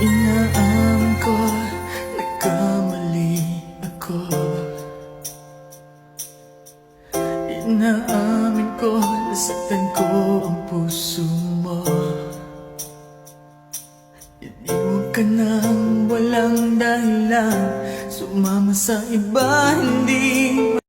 Inaam ko, nagkamali ako. Inaamin ko, nasaktan ko ang puso mo. Iniwan ka nang walang dahilan. Sumama sa iba, hindi